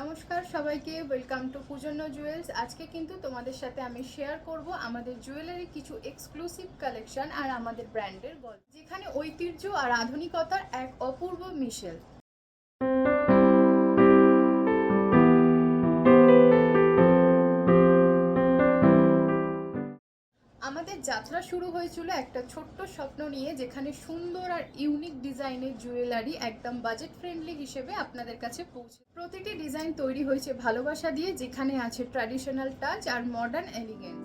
নমস্কার সবাইকে welcome to পূজন্য jewels আজকে কিন্তু তোমাদের সাথে আমি শেয়ার করব আমাদের জুয়েলারি কিছু এক্সক্লুসিভ কালেকশন আর আমাদের ব্র্যান্ডের গল্প। যেখানে ঐতিহ্য আর আধুনিকতার এক অপূর্ব মিশেল। আমাদের যাত্রা শুরু হয়েছিল একটা ছোট্ট স্বপ্ন নিয়ে, যেখানে সুন্দর আর ইউনিক ডিজাইনের জুয়েলারি একদম বাজেট ফ্রেন্ডলি হিসেবে আপনাদের কাছে পৌঁছে প্রতিটি ডিজাইন তৈরি হয়েছে ভালোবাসা দিয়ে, যেখানে আছে ট্র্যাডিশনাল টাচ আর মডার্ন এলিগেন্স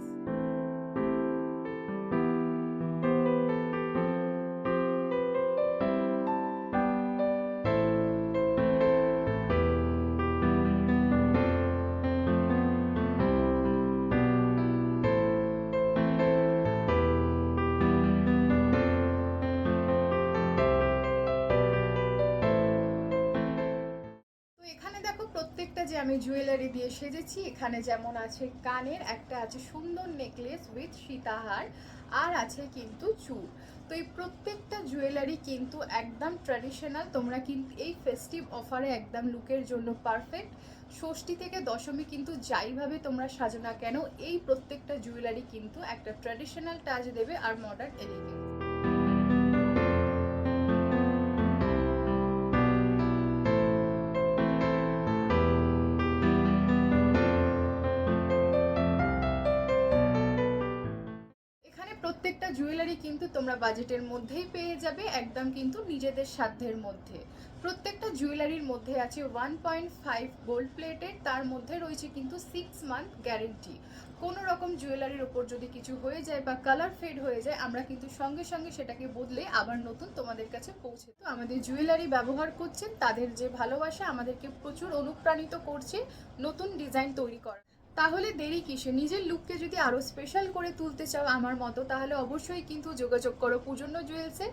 প্রত্যেকটা যে আমি জুয়েলারি দিয়ে সেজেছি, এখানে যেমন আছে কানের, একটা আছে সুন্দর নেকলেস উইথ সীতাহার, আর আছে কিন্তু চুর তো এই প্রত্যেকটা জুয়েলারি কিন্তু একদম ট্র্যাডিশনাল তোমরা কিন্তু এই ফেস্টিভ অফারে একদম লুকের জন্য পারফেক্ট ষষ্ঠী থেকে দশমী কিন্তু যাইভাবে তোমরা সাজো না কেন, এই প্রত্যেকটা জুয়েলারি কিন্তু একটা ট্র্যাডিশনাল টাচ দেবে আর মডার্ন এলিগেন্স জুয়েলারি কিন্তু তোমরা বাজেটের মধ্যেই পেয়ে যাবে, একদম কিন্তু নিজেদের সাধ্যের মধ্যে। প্রত্যেকটা জুয়েলারির মধ্যে আছে one point five gold plated তার মধ্যে রয়েছে কিন্তু সিক্স মান্থ গ্যারেন্টি কোনো রকম জুয়েলারির ওপর যদি কিছু হয়ে যায় বা কালার ফেড হয়ে যায়, আমরা কিন্তু সঙ্গে সঙ্গে সেটাকে বদলে আবার নতুন তোমাদের কাছে পৌঁছে তো আমাদের জুয়েলারি ব্যবহার করছেন, তাদের যে ভালোবাসা আমাদেরকে প্রচুর অনুপ্রাণিত করছে, নতুন ডিজাইন তৈরি করা তাহলে দেরি কিসে নিজের লুককে যদি আরও স্পেশাল করে তুলতে চাও আমার মতো, তাহলে অবশ্যই কিন্তু যোগাযোগ করো পূজন্য জুয়েলসে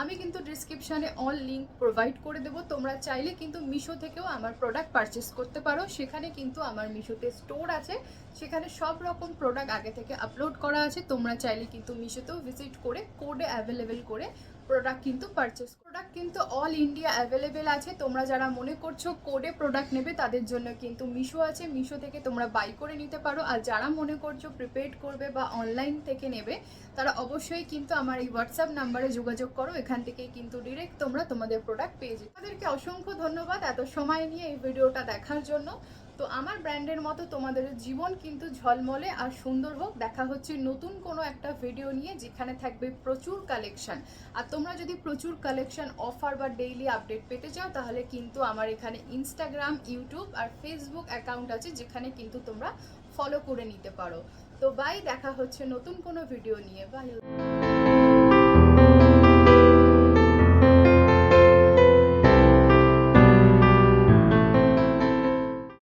আমি কিন্তু ডিসক্রিপশানে অল লিঙ্ক প্রোভাইড করে দেবো। তোমরা চাইলে কিন্তু মিশো থেকেও আমার প্রোডাক্ট পারচেস করতে পারো। সেখানে কিন্তু আমার মিশোতে স্টোর আছে। সেখানে সব রকম প্রোডাক্ট আগে থেকে আপলোড করা আছে। তোমরা চাইলে কিন্তু মিশোতেও ভিজিট করে কোডে অ্যাভেলেবেল করে প্রোডাক্ট কিন্তু পারচেস প্রোডাক্ট কিন্তু অল ইন্ডিয়া অ্যাভেলেবেল আছে। তোমরা যারা মনে করছ কোডে প্রোডাক্ট নেবে, তাদের জন্য কিন্তু মিশো আছে। মিশো থেকে তোমরা বাই করে নিতে পারো। আর যারা মনে করছ প্রিপেড করবে বা অনলাইন থেকে নেবে, তারা অবশ্যই কিন্তু আমার এই হোয়াটসঅ্যাপ নাম্বারে যোগাযোগ করো। এখান থেকেই কিন্তু ডিরেক্ট তোমরা তোমাদের প্রোডাক্ট পেয়ে যাবে তাদেরকে অসংখ্য ধন্যবাদ এত সময় নিয়ে এই ভিডিওটা দেখার জন্য। তো আমার ব্র্যান্ডের মতো তোমাদের জীবন কিন্তু ঝলমলে আর সুন্দর হোক। দেখা হচ্ছে নতুন কোনো একটা ভিডিও নিয়ে যেখানে থাকবে প্রচুর কালেকশন আর তোমরা যদি প্রচুর কালেকশন অফার বা ডেইলি আপডেট পেতে চাও, তাহলে কিন্তু আমার এখানে ইনস্টাগ্রাম ইউটিউব আর ফেসবুক অ্যাকাউন্ট আছে, যেখানে কিন্তু তোমরা ফলো করে নিতে পারো। তো বাই দেখা হচ্ছে নতুন কোনো ভিডিও নিয়ে। বাই